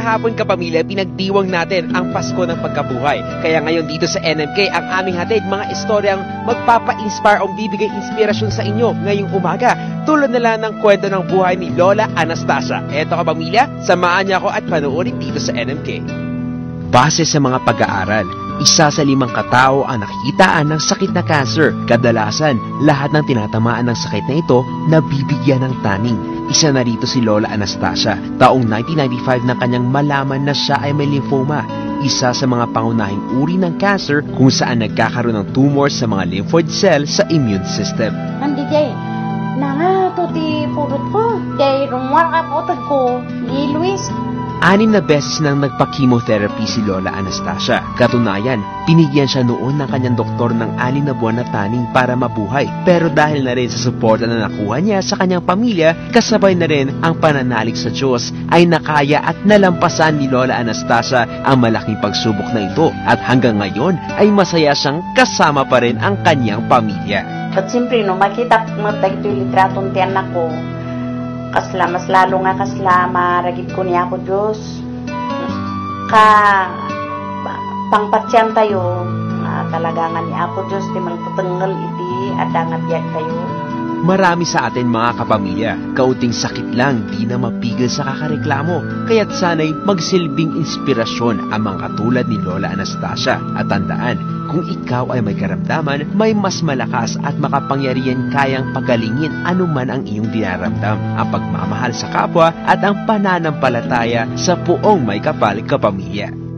kahapon kapamilya, pinagdiwang natin ang Pasko ng pagkabuhay. Kaya ngayon dito sa NMK, ang aming hatid, mga istoryang magpapa-inspire o bibigay inspirasyon sa inyo ngayong umaga. Tulad na lang ng kwento ng buhay ni Lola Anastasia. Eto kapamilya, samahan niya ako at panoorin dito sa NMK. Base sa mga pag-aaral, isa sa limang katao ang nakikitaan ng sakit na cancer. Kadalasan, lahat ng tinatamaan ng sakit na ito nabibigyan ng taning. Isa na rito si Lola Anastasia. Taong 1995 na kanyang malaman na siya ay may lymphoma. Isa sa mga pangunahing uri ng cancer kung saan nagkakaroon ng tumor sa mga lymphoid cell sa immune system. Andi jay, na nga to ti purot ko. Jay, rumwar ka ko. Di Luis, Anim na beses nang nagpa-chemotherapy si Lola Anastasia. Katunayan, pinigyan siya noon ng kanyang doktor ng anim na buwan na taning para mabuhay. Pero dahil na rin sa suporta na nakuha niya sa kanyang pamilya, kasabay na rin ang pananalig sa Diyos, ay nakaya at nalampasan ni Lola Anastasia ang malaking pagsubok na ito. At hanggang ngayon ay masaya siyang kasama pa rin ang kanyang pamilya. At siyempre, no, makita mo tayo litratong tiyan ako. Kasla, mas lalo nga kasla, maragid ko niya ako Diyos. Ka, pa- pangpatsyan tayo, nga talaga nga ni ako Diyos, di man tutengel iti, ada nga biyag tayo. Marami sa atin mga kapamilya, kaunting sakit lang di na mapigil sa kakareklamo. Kaya't sana'y magsilbing inspirasyon ang mga katulad ni Lola Anastasia. At tandaan, kung ikaw ay may karamdaman, may mas malakas at makapangyarihan kayang pagalingin anuman ang iyong dinaramdam. Ang pagmamahal sa kapwa at ang pananampalataya sa puong may kapal kapamilya.